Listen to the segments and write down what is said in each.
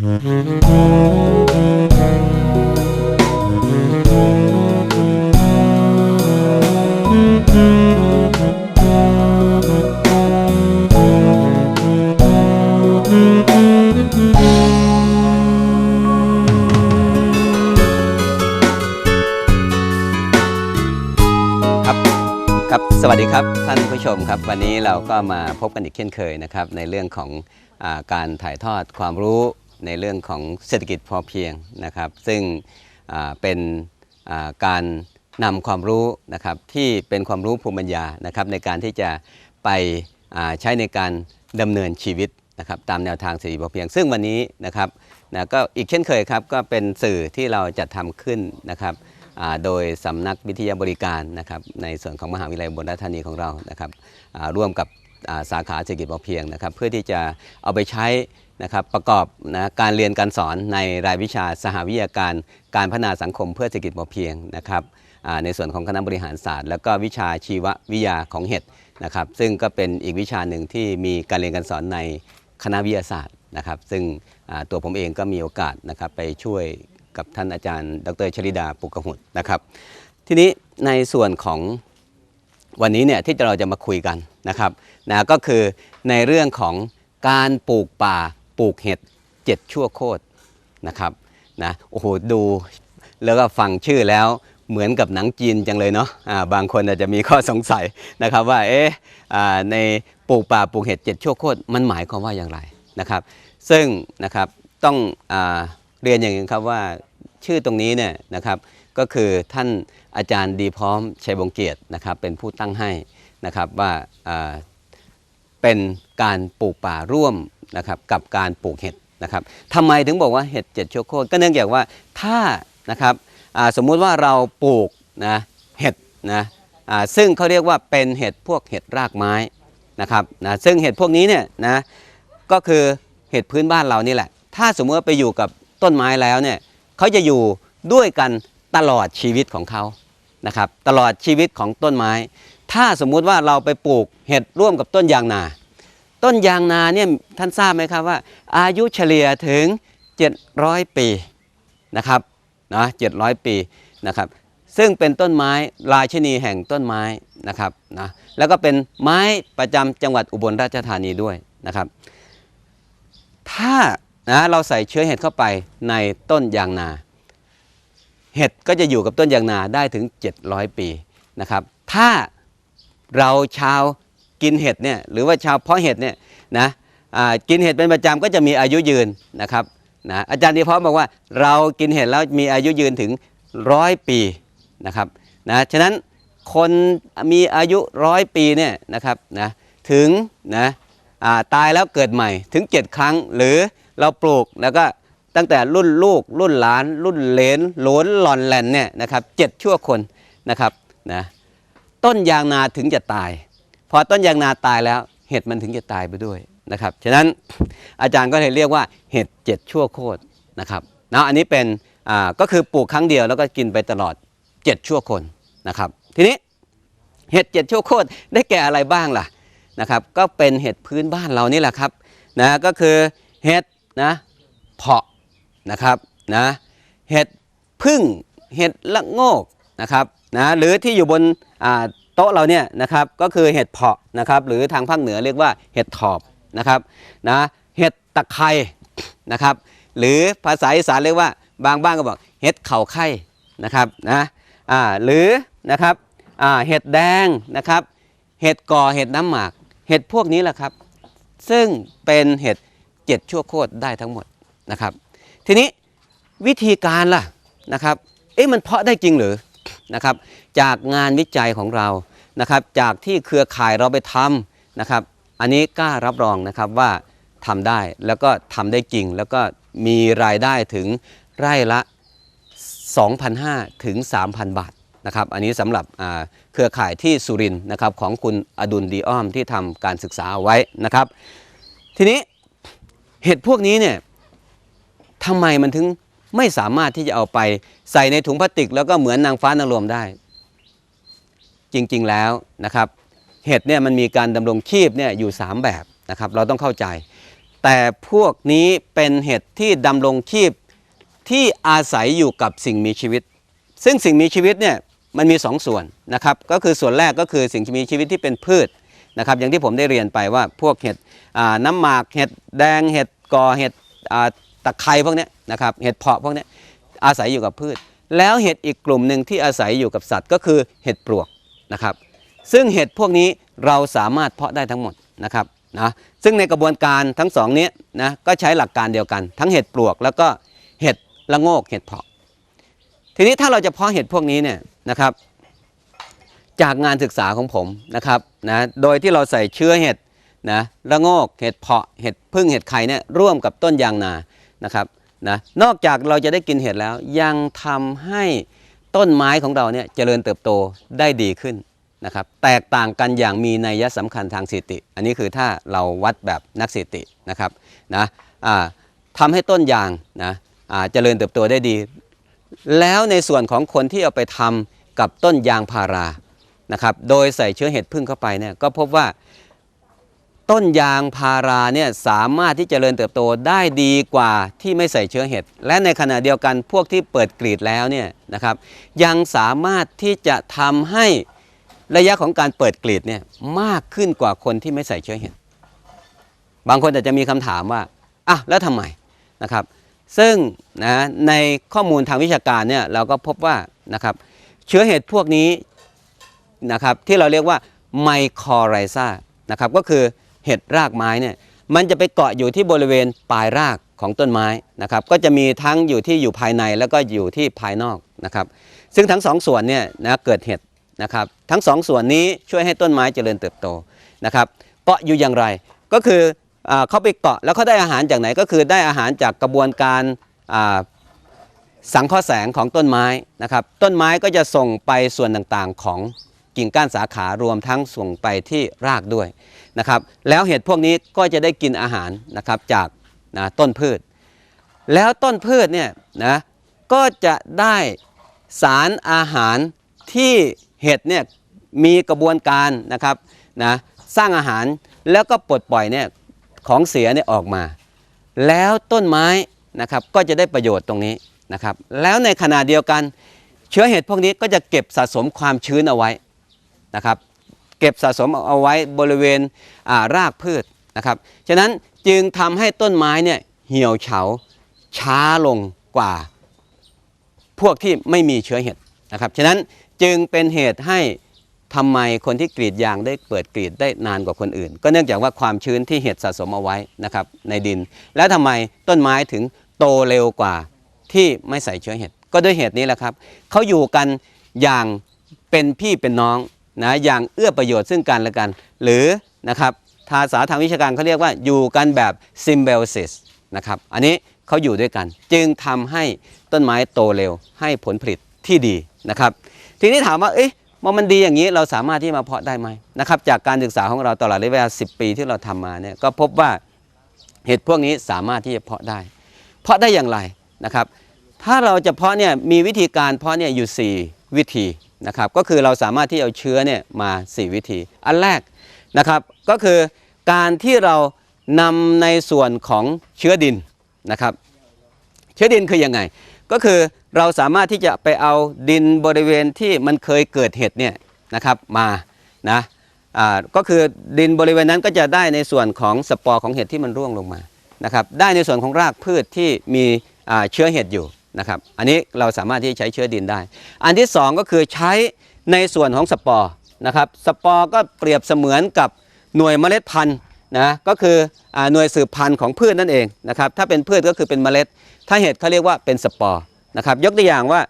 ครับครับ สวัสดีครับท่านผู้ชมครับ วันนี้เราก็มาพบกันอีกเช่นเคยนะครับ ในเรื่องของอาการถ่ายทอดความรู้ ในเรื่องของเศรษฐกิจพอเพียงนะครับ ซึ่งเป็นการนำความรู้นะครับที่เป็นความรู้ภูมิปัญญานะครับในการที่จะไปใช้ในการดำเนินชีวิตนะครับตามแนวทางเศรษฐกิจพอเพียง ซึ่งวันนี้นะครับนะก็อีกเช่นเคยครับก็เป็นสื่อที่เราจัดทำขึ้นนะครับโดยสำนักวิทยาบริการนะครับในส่วนของมหาวิทยาลัยอุบลราชธานีของเรานะครับร่วมกับสาขาเศรษฐกิจพอเพียงนะครับ เพื่อที่จะเอาไปใช้ นะครับประกอบนะการเรียนการสอนในรายวิชาสหวิทยาการ การพัฒนาสังคมเพื่อเศรษฐกิจพอเพียงนะครับในส่วนของคณะบริหารศาสตร์ แล้วก็วิชาชีววิทยาของเห็ดนะครับซึ่งก็เป็นอีกวิชาหนึ่งที่มีการเรียนการสอนในคณะวิทยาศาสตร์นะครับซึ่งตัวผมเองก็มีโอกาสนะครับไปช่วยกับท่านอาจารย์ ดรชลิดาปุกกหุดนะครับทีนี้ในส่วนของวันนี้เนี่ยที่เราจะมาคุยกันนะครับนะก็คือในเรื่องของการปลูกป่า ปลูกเห็ดเจ็ดชั่วโคตรนะครับนะโอ้โหดูแล้วก็ฟังชื่อแล้วเหมือนกับหนังจีนจังเลยเนาะอ่าบางคนอาจจะมีข้อสงสัยนะครับว่าเอ๊ะอ่าในปลูกป่าปลูกเห็ดเจ็ดชั่วโคตรมันหมายความว่าอย่างไรนะครับ ซึ่งนะครับต้องอเรียนอย่างนี้ครับว่าชื่อตรงนี้เนี่ยนะครับก็คือท่านอาจารย์ดีพร้อมชัยวงเกียรตินะครับเป็นผู้ตั้งให้นะครับว่าเป็นการปลูกป่าร่วม นะครับกับการปลูกเห็ดนะครับทำไมถึงบอกว่าเห็ดเจ็ดชั่วโคตรก็เนื่องจากว่าถ้านะครับสมมุติว่าเราปลูกนะเห็ดนะซึ่งเขาเรียกว่าเป็นเห็ดพวกเห็ดรากไม้นะครับนะซึ่งเห็ดพวกนี้เนี่ยนะก็คือเห็ดพื้นบ้านเรานี่แหละ ถ้าสมมติว่าไปอยู่กับต้นไม้แล้วเนี่ยเขาจะอยู่ด้วยกันตลอดชีวิตของเขานะครับตลอดชีวิตของต้นไม้ ถ้าสมมุติว่าเราไปปลูกเห็ดร่วมกับต้นยางนา ต้นยางนาเนี่ยท่านทราบไหมครับว่า อายุเฉลี่ยถึง 700 ปีนะครับนะ700 ปีนะครับซึ่งเป็นต้นไม้ราชินีแห่งต้นไม้นะครับนะแล้วก็เป็นไม้ประจำจังหวัดอุบลราชธานีด้วยนะครับ ถ้านะเราใส่เชื้อเห็ดเข้าไปในต้นยางนา เห็ดก็จะอยู่กับต้นยางนาได้ถึง 700 ปีนะครับ ถ้าเราชาว กินเห็ดเนี่ยหรือว่าชาวเพาะเห็ดเนี่ยนะกินเห็ดเป็นประจำก็จะมีอายุยืนนะครับนะอาจารย์ดีเพาะบอกว่าเรากินเห็ดแล้วมีอายุยืนถึงร้อยปีนะครับนะฉะนั้นคนมีอายุร้อยปีเนี่ยนะครับนะถึงนะาตายแล้วเกิดใหม่ถึง 7 ครั้งหรือเราปลูกแล้วก็ตั้งแต่รุ่นลูก รุ่นหลาน รุ่นเลนหลนหลอนแหลนเนี่ยนะครับเจ็ดชั่วคนนะครับนะต้นยางนาถึงจะตาย พอต้นยางนาตายแล้วเห็ดมันถึงจะตายไปด้วยนะครับ ฉะนั้นอาจารย์ก็เลยเรียกว่าเห็ดเจ็ดชั่วโคตรนะครับนะอันนี้เป็นอ่าก็คือปลูกครั้งเดียวแล้วก็กินไปตลอด 7 ชั่วคนนะครับ ทีนี้เห็ดเจ็ดชั่วโคตรได้แก่อะไรบ้างล่ะนะครับ ก็เป็นเห็ดพื้นบ้านเรานี่แหละครับนะก็คือเห็ดนะเพาะนะครับนะเห็ดพึ่งเห็ดละโงกนะครับนะหรือที่อยู่บนอ่า โต๊ะเราเนี่ยนะครับก็คือเห็ดเพาะนะครับหรือทางภาคเหนือเรียกว่าเห็ดถอบนะครับนะเห็ดตะไคร้นะครับหรือภาษาอีสานเรียกว่าบางบ้านก็บอกเห็ดเข่าไข่นะครับนะอ่าหรือนะครับอ่าเห็ดแดงนะครับเห็ดกอเห็ดน้ำหมากเห็ดพวกนี้แหละครับ ซึ่งเป็นเห็ดเจ็ดชั่วโคตรได้ทั้งหมดนะครับ ทีนี้วิธีการล่ะนะครับเอ๊ะมันเพาะได้จริงหรือนะครับจากงานวิจัยของเรา นะครับจากที่เครือข่ายเราไปทำนะครับ อันนี้กล้ารับรองนะครับว่าทำได้แล้วก็ทำได้จริง แล้วก็มีรายได้ถึงไร่ละ 2,500 ถึง 3,000 บาทนะครับอันนี้สำหรับเครือข่ายที่สุรินทร์นะครับของคุณอดุลดีอ้อมที่ทำการศึกษาเอาไว้นะครับ ทีนี้เห็ดพวกนี้เนี่ยทำไมมันถึงไม่สามารถที่จะเอาไปใส่ในถุงพลาสติก แล้วก็เหมือนนางฟ้านางรมได้ จริงๆแล้วนะครับเห็ดเนี่ยมันมีการดำรงชีพเนี่ยอยู่ 3 แบบนะครับเราต้องเข้าใจ แต่พวกนี้เป็นเห็ดที่ดำรงชีพที่อาศัยอยู่กับสิ่งมีชีวิต ซึ่งสิ่งมีชีวิตเนี่ยมันมีสองส่วนนะครับก็คือส่วนแรกก็คือสิ่งมีชีวิตที่เป็นพืชนะครับอย่างที่ผมได้เรียนไปว่าพวกเห็ดน้ำหมากเห็ดแดงเห็ดกอเห็ดตะไคร้พวกนี้นะครับเห็ดเพาะพวกนี้อาศัยอยู่กับพืช แล้วเห็ดอีกกลุ่มหนึ่งที่อาศัยอยู่กับสัตว์ ก็คือเห็ดปลวก นะครับ ซึ่งเห็ดพวกนี้เราสามารถเพาะได้ทั้งหมดนะครับนะซึ่งในกระบวนการทั้งสองนี้นะก็ใช้หลักการเดียวกัน ทั้งเห็ดปลวกแล้วก็เห็ดละโงกเห็ดเพาะ ทีนี้ถ้าเราจะเพาะเห็ดพวกนี้เนี่ยนะครับ จากงานศึกษาของผมนะครับนะโดยที่เราใส่เชื้อเห็ดนะละโงกเห็ดเพาะเห็ดพึ่งเห็ดไข่เนี่ยร่วมกับต้นยางนานะครับนะนอกจากเราจะได้กินเห็ดแล้วยังทำให้ ต้นไม้ของเราเนี่ยเจริญเติบโตได้ดีขึ้นนะครับแตกต่างกันอย่างมีนัยสำคัญทางสถิติ อันนี้คือถ้าเราวัดแบบนักสถิตินะครับนะทำให้ต้นยางนะเจริญเติบโตได้ดี แล้วในส่วนของคนที่เอาไปทำกับต้นยางพารานะครับโดยใส่เชื้อเห็ดพึ่งเข้าไปเนี่ยก็พบว่า ต้นยางพาราเนี่ยสามารถที่จเจริญเติบโตได้ดีกว่าที่ไม่ใส่เชื้อเห็ด และในขณะเดียวกันพวกที่เปิดกรีดแล้วเนี่ยนะครับยังสามารถที่จะทำให้ระยะของการเปิดกรีดเนี่ยมากขึ้นกว่าคนที่ไม่ใส่เชื้อเห็ด บางคนอาจจะมีคำถามว่าอะแล้วทำไมนะครับ ซึ่งนะในข้อมูลทางวิชาการเนี่ยเราก็พบว่านะครับเชื้อเห็ดพวกนี้นะครับที่เราเรียกว่าไมโครไรซานะครับก็คือ เห็ดรากไม้เนี่ยมันจะไปเกาะอยู่ที่บริเวณปลายรากของต้นไม้นะครับ ก็จะมีทั้งอยู่ที่อยู่ภายในแล้วก็อยู่ที่ภายนอกนะครับ ซึ่งทั้งสองส่วนเนี่ยนะเกิดเห็ดนะครับ ทั้งสองส่วนนี้ช่วยให้ต้นไม้เจริญเติบโตนะครับ เกาะอยู่อย่างไรก็คืออเขาไปเกาะแล้วเขาได้อาหารจากไหนก็คือได้อาหารจากกระบวนการสังเคราะห์แสงของต้นไม้นะครับ ต้นไม้ก็จะส่งไปส่วนต่างๆของกิ่งก้านสาขารวมทั้งส่งไปที่รากด้วย นะครับแล้วเห็ดพวกนี้ก็จะได้กินอาหารนะครับจากนะต้นพืช แล้วต้นพืชเนี่ยนะก็จะได้สารอาหารที่เห็ดเนี่ยมีกระบวนการนะครับนะสร้างอาหารแล้วก็ปลดปล่อยเนี่ยของเสียเนี่ยออกมา แล้วต้นไม้นะครับก็จะได้ประโยชน์ตรงนี้นะครับแล้วในขณะเดียวกันเชื้อเห็ดพวกนี้ก็จะเก็บสะสมความชื้นเอาไว้นะครับ เก็บสะสมเอาไว้บริเวณารากพืชนะครับ ฉะนั้นจึงทำให้ต้นไม้เนี่ยเหี่ยวเฉาช้าลงกว่า พวกที่ไม่มีเชื้อเห็ดนะครับ ฉะนั้นจึงเป็นเหตุให้ทำไมคนที่กรีดยางได้เปิดกรีดได้นานกว่าคนอื่น ก็เนื่องจากว่าความชื้นที่เห็ดสะสมเอาไว้นะครับในดิน แล้วทำไมต้นไม้ถึงโตเร็วกว่าที่ไม่ใส่เชื้อเห็ดก็ด้วยเหตุนี้แหละครับเขาอยู่กันอย่างเป็นพี่เป็นน้อง นะอย่างเอื้อประโยชน์ซึ่งกันและกัน หรือนะครับภาษาทางวิชาการเขาเรียกว่าอยู่กันแบบ symbiosis นะครับอันนี้เขาอยู่ด้วยกัน จึงทำให้ต้นไม้โตเร็ว ให้ผลผลิตที่ดีนะครับ ทีนี้ถามว่าเอ๊ะมันมันดีอย่างนี้เราสามารถที่มาเพาะได้ไหมนะครับจากการศึกษาของเราตลอดระยะเวลา 10 ปีที่เราทำมาเนี่ยก็พบว่าเห็ดพวกนี้สามารถที่จะเพาะได้ เพาะได้อย่างไรนะครับ ถ้าเราจะเพาะเนี่ยมีวิธีการเพาะเนี่ยอยู่ 4 วิธี นะครับก็คือเราสามารถที่เอาเชื้อเนี่ยมา 4 วิธี อันแรกนะครับก็คือการที่เรานำในส่วนของเชื้อดินนะครับ เชื้อดินคือยังไง ก็คือเราสามารถที่จะไปเอาดินบริเวณที่มันเคยเกิดเห็ดเนี่ยนะครับมานะอ่าก็คือดินบริเวณนั้นก็จะได้ในส่วนของสปอร์ของเห็ดที่มันร่วงลงมานะครับได้ในส่วนของรากพืชที่มีเชื้อเห็ดอยู่ นะครับ อันนี้เราสามารถที่จะใช้เชื้อดินได้ อันที่สองก็คือใช้ในส่วนของสปอร์นะครับ สปอร์ก็เปรียบเสมือนกับหน่วยเมล็ดพันธุ์นะก็คืออหน่วยสืบพันธุ์ของพืชนั่นเองนะครับ ถ้าเป็นพืชก็คือเป็นเมล็ด ถ้าเห็ดเขาเรียกว่าเป็นสปอร์นะครับ ยกตัวอย่างว่า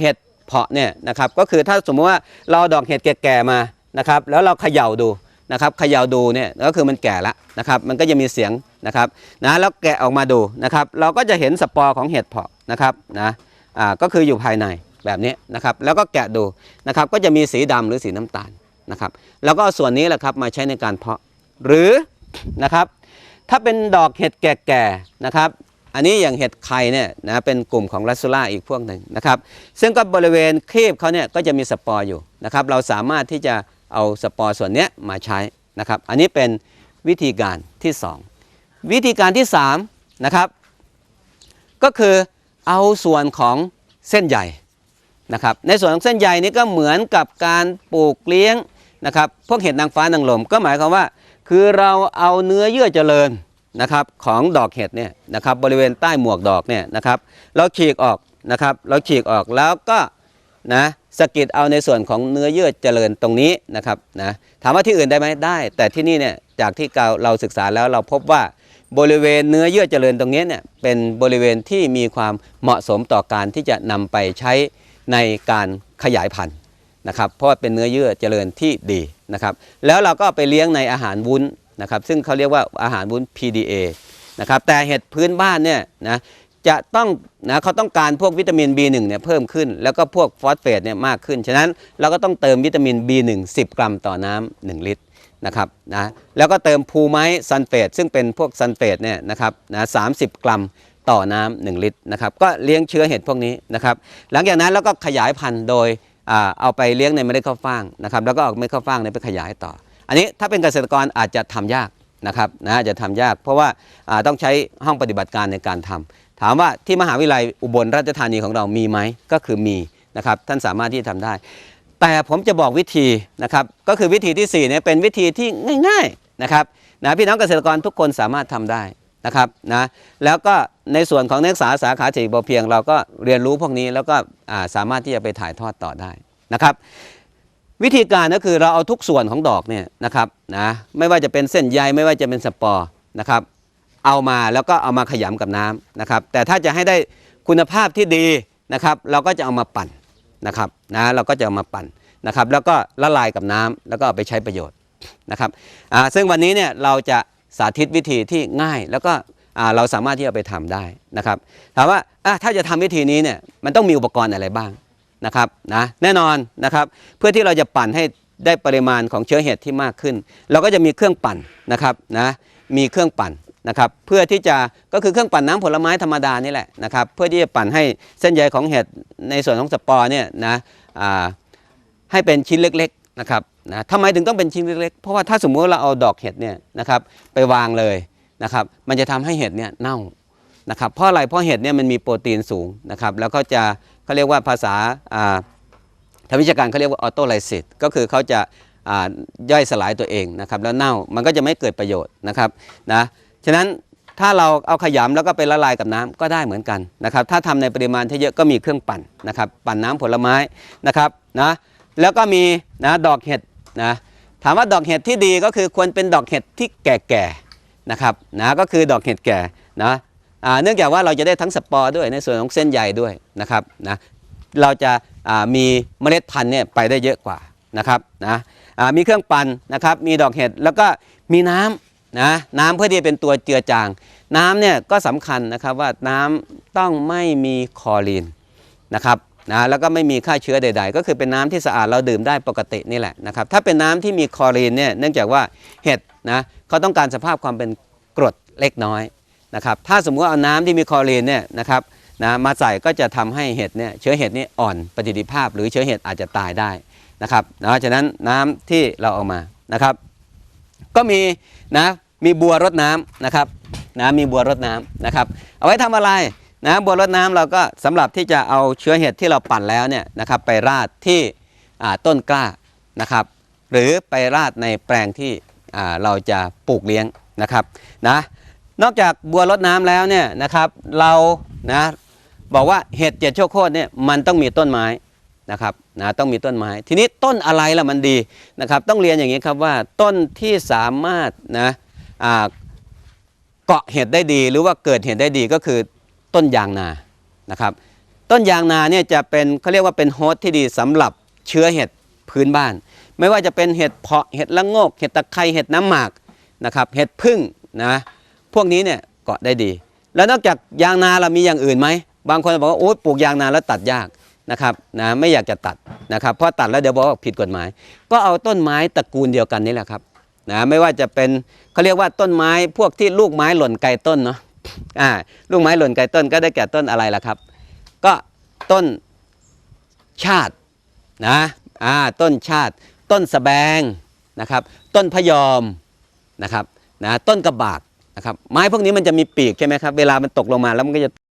เห็ดเพาะเนี่ยนะครับ ก็คือถ้าสมมติว่าเราเอาดอกเห็ดแก่ๆมานะครับ แล้วเราเขย่าดูนะครับ เขย่าดูเนี่ยก็คือมันแก่แล้วนะครับ มันก็จะมีเสียง นะครับนะแล้วแกะออกมาดูนะครับ เราก็จะเห็นสปอร์ของเห็ดเพาะนะครับนะอ่าก็คืออยู่ภายในแบบนี้นะครับ แล้วก็แกะดูนะครับ ก็จะมีสีดำหรือสีน้ำตาลนะครับแล้วก็ส่วนนี้แหละครับมาใช้ในการเพาะหรือนะครับ ถ้าเป็นดอกเห็ดแก่ๆนะครับ อันนี้อย่างเห็ดไข่เนี่ยนะเป็นกลุ่มของรัสซูล่าอีกพวกหนึ่งนะครับ ซึ่งก็บริเวณครีบเขาเนี่ยก็จะมีสปอร์อยู่นะครับ เราสามารถที่จะเอาสปอร์ส่วนนี้มาใช้นะครับ อันนี้เป็นวิธีการที่ 2 วิธีการที่3นะครับก็คือเอาส่วนของเส้นใยนะครับในส่วนของเส้นใยนี้ก็เหมือนกับการปลูกเลี้ยงนะครับพวกเห็ดนางฟ้านางลมก็หมายความว่า คือเราเอาเนื้อเยื่อเจริญนะครับของดอกเห็ดเนี่ยนะครับบริเวณใต้หมวกดอกเนี่ยนะครับเราฉีกออกนะครับเราฉีกออกแล้วก็นะสกิดเอาในส่วนของเนื้อเยื่อเจริญตรงนี้นะครับนะถามว่าที่อื่นได้ไหมได้ แต่ที่นี่เนี่ยจากที่เราศึกษาแล้วเราพบว่า บริเวณเนื้อเยื่อเจริญตรงนี้เนี่ยเป็นบริเวณที่มีความเหมาะสมต่อการที่จะนำไปใช้ในการขยายพันธุ์นะครับ เพราะว่าเป็นเนื้อเยื่อเจริญที่ดีนะครับ แล้วเราก็ไปเลี้ยงในอาหารวุ้นนะครับ ซึ่งเขาเรียกว่าอาหารวุ้น PDA นะครับแต่เห็ดพื้นบ้านเนี่ยนะจะต้องนะเขาต้องการพวกวิตามิน B1 เนี่ยเพิ่มขึ้น แล้วก็พวกฟอสเฟตเนี่ยมากขึ้น ฉะนั้นเราก็ต้องเติมวิตามิน B1 10 กรัมต่อน้ำ1ลิตร นะครับนะแล้วก็เติมพูไม้ซันเฟตซึ่งเป็นพวกซันเฟตเนี่ยนะครับนะ30กรัมต่อน้ำ1ลิตรนะครับก็เลี้ยงเชื้อเห็ดพวกนี้นะครับหลังจากนั้นเราก็ขยายพันธุ์โดยเอาไปเลี้ยงในเมล็ดข้าวฟ่างนะครับแล้วก็เอาเมล็ดข้าวฟ่างนี่ยไปขยายต่อ อันนี้ถ้าเป็นเกษตรกรอาจจะทำยากนะครับนะจะทำยาก เพราะว่าต้องใช้ห้องปฏิบัติการในการทำถามว่าที่มหาวิทยาลัยอุบลราชธานีของเรามีไหมก็คือมีนะครับท่านสามารถที่จะทำได้ แต่ผมจะบอกวิธีนะครับก็คือวิธีที่4เนี่ยเป็นวิธีที่ง่ายๆนะครับนะพี่น้องเกษตรกรทุกคนสามารถทำได้นะครับนะแล้วก็ในส่วนของนักศึกษาสาขาเศรษฐกิจพอเพียง เราก็เรียนรู้พวกนี้แล้วก็สามารถที่จะไปถ่ายทอดต่อได้นะครับ วิธีการก็คือเราเอาทุกส่วนของดอกเนี่ยนะครับนะไม่ว่าจะเป็นเส้นใยไม่ว่าจะเป็นสปอร์นะครับเอามาแล้วก็เอามาขยำกับน้ำนะครับแต่ถ้าจะให้ได้คุณภาพที่ดีนะครับ เราก็จะเอามาปั่น นะครับนะเราก็จะเอามาปั่นนะครับ แล้วก็ละลายกับน้ำแล้วก็เอาไปใช้ประโยชน์นะครับซึ่งวันนี้เนี่ยเราจะสาธิตวิธีที่ง่ายแล้วก็เราสามารถที่จะไปทำได้นะครับถามว่าถ้าจะทำวิธีนี้เนี่ยมันต้องมีอุปกรณ์อะไรบ้างนะครับนะแน่นอนนะครับเพื่อที่เราจะปั่นให้ได้ปริมาณของเชื้อเห็ดที่มากขึ้น เราก็จะมีเครื่องปั่นนะครับนะมีเครื่องปั่น นะครับเพื่อที่จะก็คือเครื่องปั่นน้ำผลไม้ธรรมดานี่แหละนะครับเพื่อที่จะปั่นให้เส้นใยของเห็ดในส่วนของสปอร์เนี่ยนะให้เป็นชิ้นเล็กๆนะครับนะทำไมถึงต้องเป็นชิ้นเล็กๆเพราะว่าถ้าสมมติเราเอาดอกเห็ดเนี่ยนะครับไปวางเลยนะครับมันจะทำให้เห็ดเนี่ยเน่านะครับเพราะอะไรเพราะเห็ดเนี่ยมันมีโปรตีนสูงนะครับแล้วก็จะเขาเรียกว่าภาษาทางวิชาการเขาเรียกว่าออโตไลซิสก็คือเขาจะย่อยสลายตัวเองนะครับแล้วเน่ามันก็จะไม่เกิดประโยชน์นะครับนะ ฉะนั้นถ้าเราเอาขยำแล้วก็ไปละลายกับน้ำก็ได้เหมือนกันนะครับ ถ้าทำในปริมาณที่เยอะก็มีเครื่องปั่นนะครับ ปั่นน้ำผลไม้นะครับนะแล้วก็มีนะดอกเห็ดนะถามว่าดอกเห็ดที่ดีก็คือควรเป็นดอกเห็ดที่แก่ๆนะครับนะก็คือดอกเห็ดแก่นะเนื่องจากว่าเราจะได้ทั้งสปอร์ด้วยในส่วนของเส้นใยด้วยนะครับนะเราจะามีเมล็ดพันธุ์เนี่ยไปได้เยอะกว่านะครับนะมีเครื่องปั่นนะครับ มีดอกเห็ดแล้วก็มีน้ำ นะน้ำเพื่อที่จะเป็นตัวเจือจาง น้ำเนี่ยก็สำคัญนะครับว่าน้ำต้องไม่มีคอรีนนะครับนะแล้วก็ไม่มีฆ่าเชื้อใด ๆ ก็คือเป็นน้ำที่สะอาดเราดื่มได้ปกตินี่แหละนะครับถ้าเป็นน้ำที่มีคอรีนเนี่ยเนื่องจากว่าเห็ดนะเขาต้องการสภาพความเป็นกรดเล็กน้อยนะครับถ้าสมมติว่าเอาน้ำที่มีคอรีนเนี่ยนะครับนะมาใส่ก็จะทำให้เห็ดเนี่ยเชื้อเห็ดนี่อ่อนประสิทธิภาพ หรือเชื้อเห็ดอาจจะตายได้นะครับนะฉะนั้นน้ำที่เราเอามานะครับ ก็มีนะมีบัวรดน้ำนะครับนะมีบัวรดน้ำนะครับ เอาไว้ทำอะไรนะบัวรดน้ำเราก็สำหรับที่จะเอาเชื้อเห็ดที่เราปั่นแล้วเนี่ยนะครับไปราดที่ต้นกล้านะครับ หรือไปราดในแปลงที่เราจะปลูกเลี้ยงนะครับนะนอกจากบัวรดน้ำแล้วเนี่ยนะครับเรานะบอกว่าเห็ดเจ็ดโชคโคตรเนี่ยมันต้องมีต้นไม้ นะครับนะต้องมีต้นไม้ ทีนี้ต้นอะไรล่ะมันดีนะครับต้องเรียนอย่างนี้ครับว่าต้นที่สามารถนะเกาะเห็ดได้ดี หรือว่าเกิดเห็ดได้ดีก็คือต้นยางนานะครับต้นยางนาเนี่ยจะเป็นเขาเรียกว่าเป็นโฮสต์ที่ดีสำหรับเชื้อเห็ดพื้นบ้าน ไม่ว่าจะเป็นเห็ดเพาะเห็ดละโงกเห็ดตะไคร้เห็ดน้ำหมากนะครับเห็ดพึ่งนะพวกนี้เนี่ยเกาะได้ดี แล้วนอกจากยางนาเรามีอย่างอื่นไหมบางคนบอกว่าโอ้ยปลูกยางนาแล้วตัดยาก นะครับนะไม่อยากจะตัดนะครับเพราะตัดแล้วเดี๋ยวบอกว่าผิดกฎหมาย ก็เอาต้นไม้ตระกูลเดียวกันนี่แหละครับนะไม่ว่าจะเป็นเขาเรียกว่าต้นไม้พวกที่ลูกไม้หล่นไกลต้นเนาะอ่าลูกไม้หล่นไกลต้นก็ได้แก่ต้นอะไรล่ะครับ ก็ต้นชาตินะอ่าต้นชาติ ต้นสแบงนะครับต้นพยอมนะครับนะต้นกระบากนะครับไม้พวกนี้มันจะมีปีกใช่ไหมครับเวลามันตกลงมาแล้วมันก็จะ